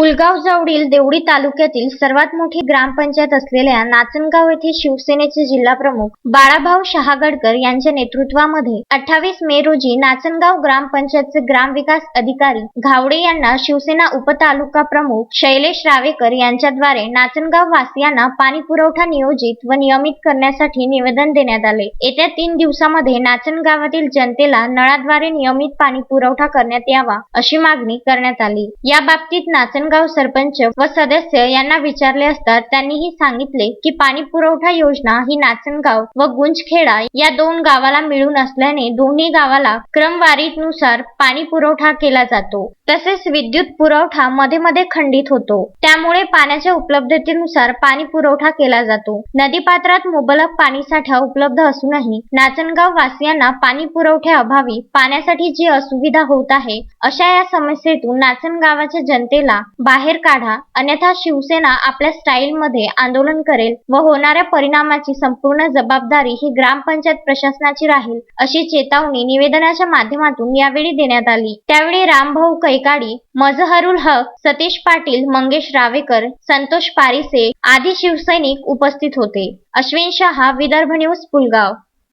पुलगाव जवळील देवळी तालुक्यातील सर्वात मोठी ग्रामपंचायत असलेल्या नाचनगाव येथे शिवसेनेचे जिल्हाप्रमुख बाळाभाऊ शहागडकर यांच्या नेतृत्वामध्ये अठ्ठावीस मे रोजी नाचनगाव ग्रामपंचायतचे ग्रामविकास अधिकारी घावडे यांना शिवसेना उपतालुका प्रमुख शैलेश रावेकर यांच्याद्वारे नाचनगाव वासियांना पाणी पुरवठा नियोजित व नियमित करण्यासाठी निवेदन देण्यात आले. येत्या तीन दिवसामध्ये नाचनगावातील जनतेला नळाद्वारे नियमित पाणी पुरवठा करण्यात यावा अशी मागणी करण्यात आली. या बाबतीत नाचनगाव सरपंच व सदस्य यांना विचारले असता त्यांनीही सांगितले की पाणी पुरवठा योजना ही नाचनगाव व गुंजखेडा या दोन गावाला मिळून असल्याने दोन्ही गावाला क्रमवारीनुसार पाणी पुरवठा केला जातो. तसेच विद्युत पुरवठा मध्ये मध्ये खंडित होतो. त्यामुळे पाण्याच्या उपलब्धतेनुसार पाणी पुरवठा केला जातो. नदीपात्रात मुबलक पाणी साठा उपलब्ध असूनही नाचनगाव वासियांना पाणी पुरवठ्याअभावी पाण्यासाठी जी असुविधा होत आहे अशा या समस्येतून नाचनगावाच्या जनतेला बाहेर काढा. अन्यथा शिवसेना आपल्या स्टाईलमध्ये आंदोलन करेल व होणाऱ्या परिणामाची संपूर्ण जबाबदारी ही ग्रामपंचायत प्रशासनाची राहील अशी चेतावणी निवेदनाच्या माध्यमातून यावेळी देण्यात आली. त्यावेळी रामभाऊ कैकाडी मजहरुल हक सतीश पाटील मंगेश रावेकर संतोष पारिसे आदी शिवसैनिक उपस्थित होते. अश्विन शहा विदर्भ न्यूज पुलगाव.